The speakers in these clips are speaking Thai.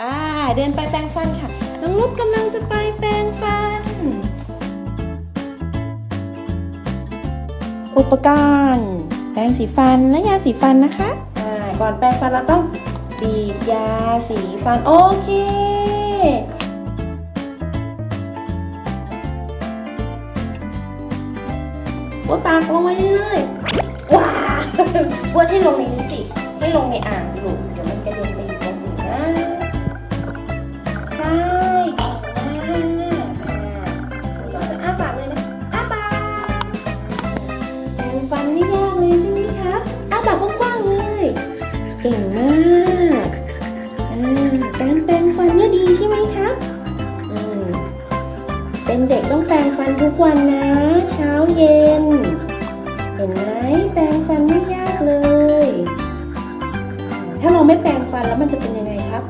ป้าเดินไปแปรงฟันค่ะ น้องนุ๊กกำลังจะไปแปรงฟัน อุปกรณ์ แปรงสีฟันและยาสีฟันนะคะอ่าก่อนแปรงฟันเราต้องบีบยาสีฟัน โอเคบ้วนปากลงมาเรื่อยๆว้าบ้วนให้ลงในนี้สิ ให้ลงในอ่างสิลูก ฟันไม่ยากเลยใช่ไหมครับอ้าปากกว้างๆเลย เก่งมากอ่าการแปรงฟันเนี่ยดีใช่ไหมครับอืมเป็นเด็กต้องแปรงฟันทุกวันนะ เช้าเย็น เห็นไหมแปรงฟันไม่ยากเลย ถ้าเราไม่แปรงฟันแล้วมันจะเป็นยังไงครับ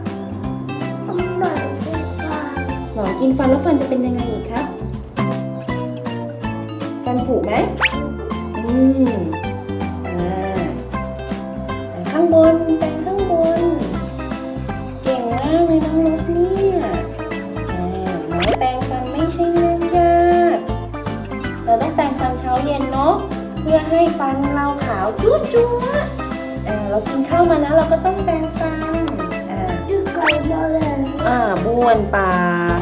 ผมหน่อยดีกว่าหนอนกินฟันแล้วฟันจะเป็นยังไงอีกครับ ฟันผุไหมอืมอ่า แต่ข้างบนแปรงข้างบน เก่งมากเลยน้องรถเนี่ยอ่านแปรงฟันไม่ใช่เรื่องยาก เราต้องแปรงฟันเช้าเย็นเนาะ เพื่อให้ฟันเราขาวจุ๊จั๊วเรากินข้าวมาแล้วเราก็ต้องแปรงฟันอ่าดูไกลมาเลยอ่าบ้วนปาก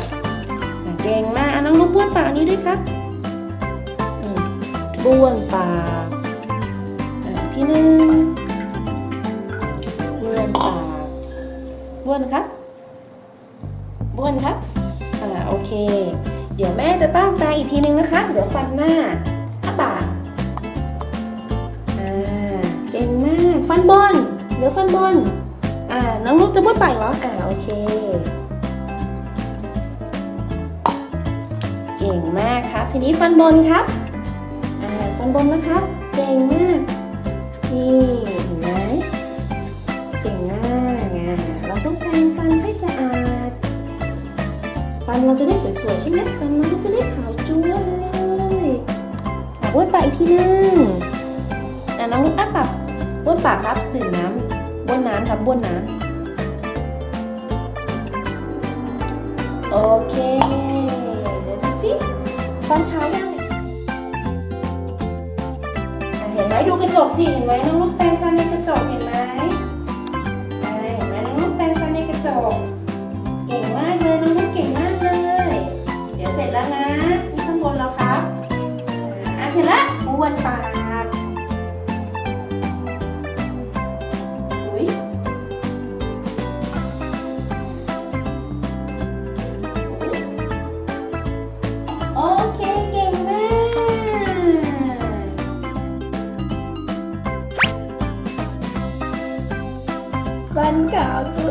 เก่งมากอะน้องนุ๊กบ้วนปากอันนี้ด้วยครับ บ้วนปากที่หนึ่งบ้วนปากบ้วนครับบ้วนครับอ่าโอเค เดี๋ยวแม่จะต้องแปอีกทีนึงนะคะ เดี๋ยวฟันหน้าอ้าปากอ่าเก่งมากฟันบนเหลือฟันบนอ่าน้องนุ๊กจะบ้วนปากเหรออ่าโอเคเก่งมากครับ ทีนี้ฟันบนครับ อ่าฟันบนนะครับเก่งมากนี่เห็นไหมเก่งมากอะเราต้องแปรงฟันให้สะอาด ฟันเราจะได้สวยๆใช่ไหมฟันเราจะได้ขาวจั๊วเลยอะบ้วนปากอีกทีนึงอะน้องนุ๊กอ้าปากบ้วนปากครับดื่มน้ำบ้วนน้ำครับบ้วนน้ำโอเค ดูกระจกสิเห็นไหมน้องลูกแปรงฟันในกระจกเห็นไหมเห็นไหมน้องลูกแปรงฟันในกระจก เก่งมากเลยน้องลูกเก่งมากเลย เดี๋ยวเสร็จแล้วนะที่ข้างบนแล้วครับอ่าอะเสร็จแล้วอ้วนปากฟันขาวจั